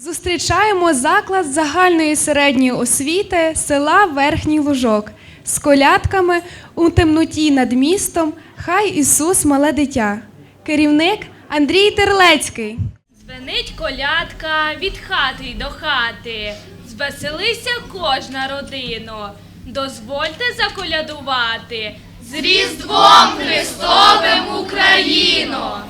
Зустрічаємо заклад загальної середньої освіти села Верхній Лужок з колядками у темноті над містом Хай Ісус мале дитя. Керівник Андрій Терлецький. Звенить колядка від хати й до хати. Звеселися кожна родино. Дозвольте заколядувати. З Різдвом Христовим Україно!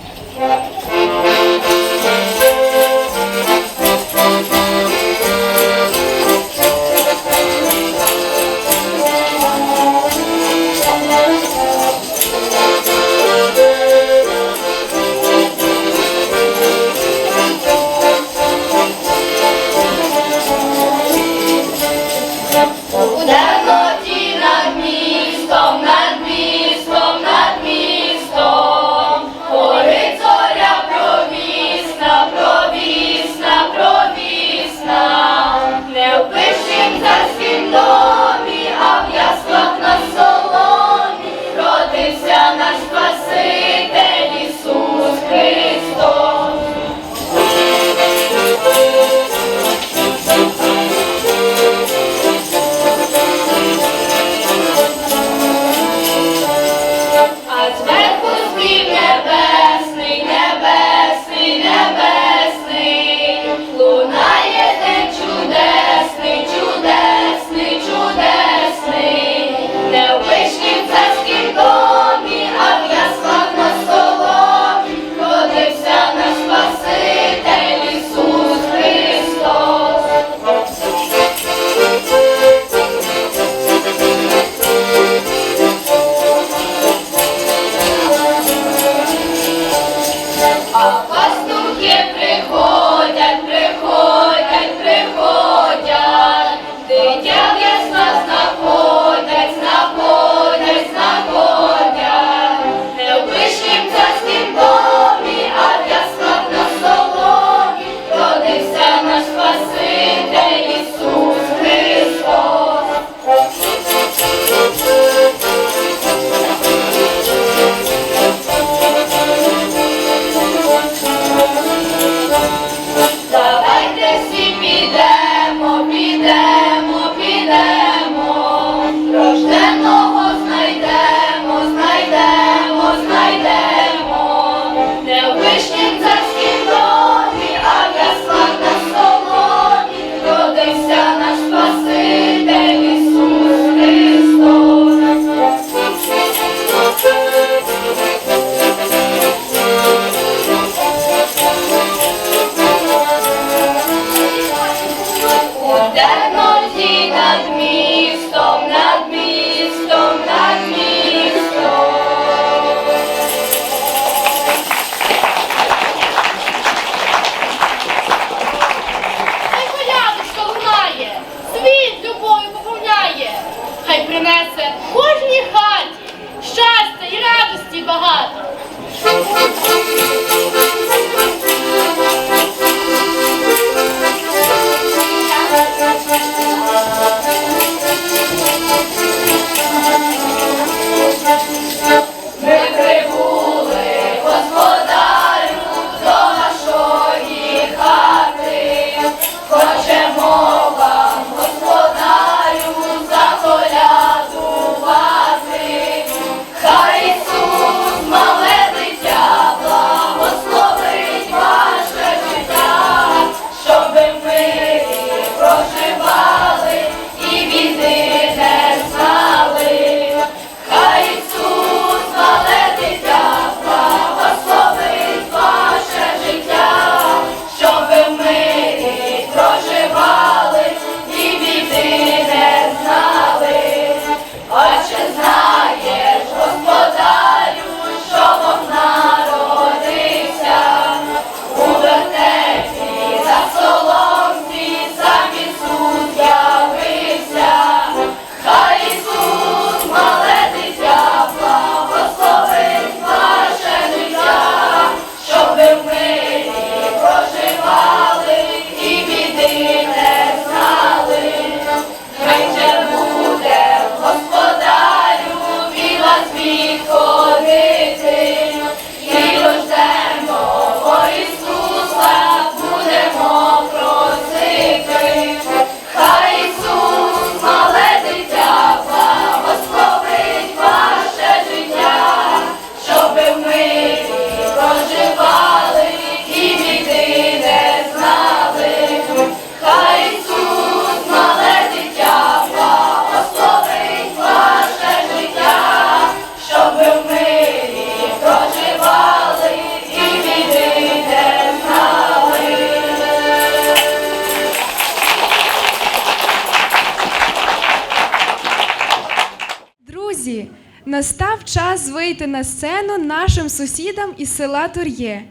Вийти на сцену нашим сусідам із села Тур'є.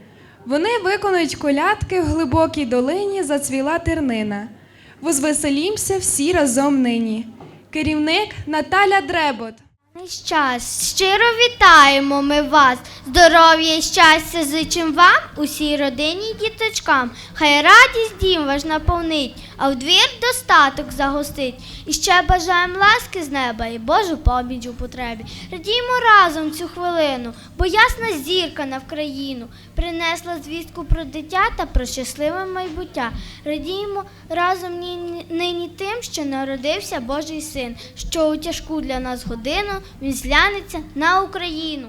Вони виконують колядки в глибокій долині зацвіла тернина. Возвеселімся всі разом нині. Керівник Наталя Дребот. Щас, щиро вітаємо ми вас. Здоров'я і щастя зичим вам, усій родині й діточкам. Хай радість дім ваш наповнить, а в двір достаток загостить. І ще бажаємо ласки з неба і Божу поміч у потребі. Радіємо разом цю хвилину, бо ясна зірка на Вкраїну принесла звістку про дитя та про щасливе майбуття. Радіємо разом нині тим, що народився Божий син, що у тяжку для нас годину він зглянеться на Україну.